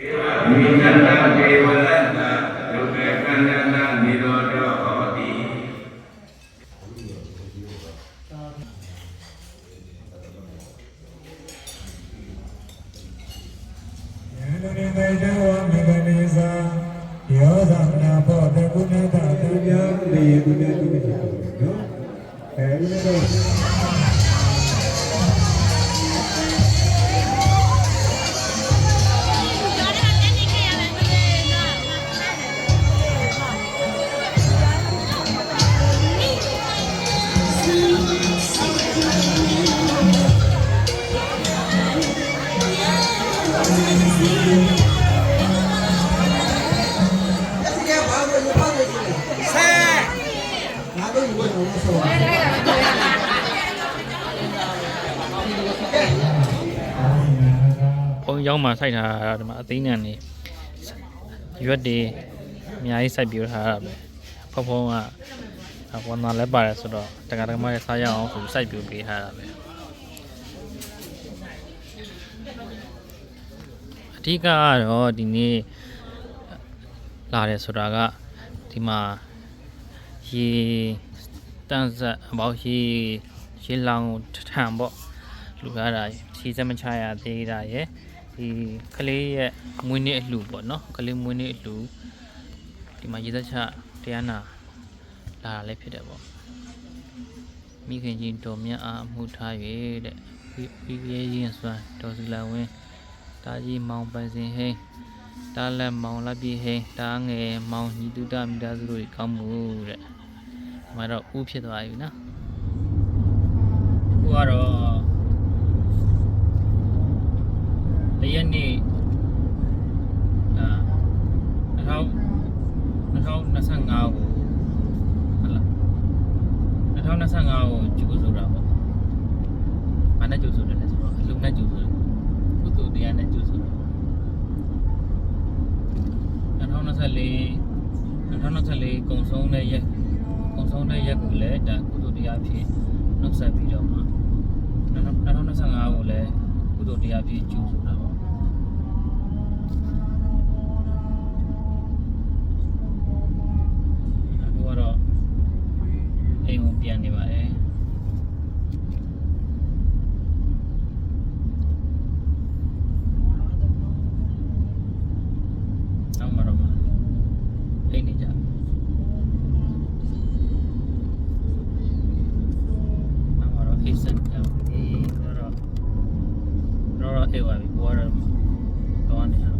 निजन केवल दुर्गकंदन निरोध होती Thank you. ရှိဘူးနော်အဲဒီတော့ဘုံရောက်မှစိုက်ထားတာဒီမှာအသိဉာဏ်နေရွက်တွေအများကြီးစိုက်ပြထားတာပဲဖုံဖုံက ဝန်သားလည်းပါတယ်ဆိုတော့တက္ကသိုလ်ရဲ့စားရအောင်ဆိုစိုက်ပြပေးထားတာပဲအဓိကကတော့ဒီနေ့လာတယ်ဆိုတာကဒီမှာရေတန်းဆက်အပေါင်းရေရေလောင်ထံပေါ့လူရတာရယ်ခြေစက်မချရသေးတာရယ်ဒီကလေးရဲ့မွေးနေ့အလှပေါ့နော်ကလေးမွေးနေ့အလှဒီမှာရေသက်ချတရားနာ လာတာလည်းဖြစ်တယ်ပေါ့မိခင်ကြီးတော်မြတ်အားအမှုထား၍တဲ့ပြီးပြီးရဲရင်စွမ်းတော်စီလာဝင်းတာကြီးမောင်ပန်စင်ဟိန်းတားလက်မောင်လက်ပြေဟိန်းတားငယ်မောင်ညီတုဒမိသားစုတို့ကောင်းမှုတဲ့ဒီမှာတော့ဥဖြစ်သွားပြီနော်ခုကတော့တရက်နေ့အာ2025ကိုဟုတ်လား 2025ကိုကျူဆိုတာပေါ့။ဘာနဲ့ကျူဆိုတယ်လဲဆိုတော့အလုံးနဲ့ကျူဆိုတယ်။ကုသိုလ်တရားနဲ့ကျူဆိုတယ်2024 2024ကုံဆုံးတဲ့ရက်ကုံဆုံးတဲ့ရက်ကိုလည်းဒါကုသိုလ်တရားဖြစ်နှုတ်ဆက်ပြီးတော့မှ2025ကိုလည်းကုသိုလ်တရားဖြစ်ကျူဆိုတာ હતી આવી બોર્ડરમાં તો આની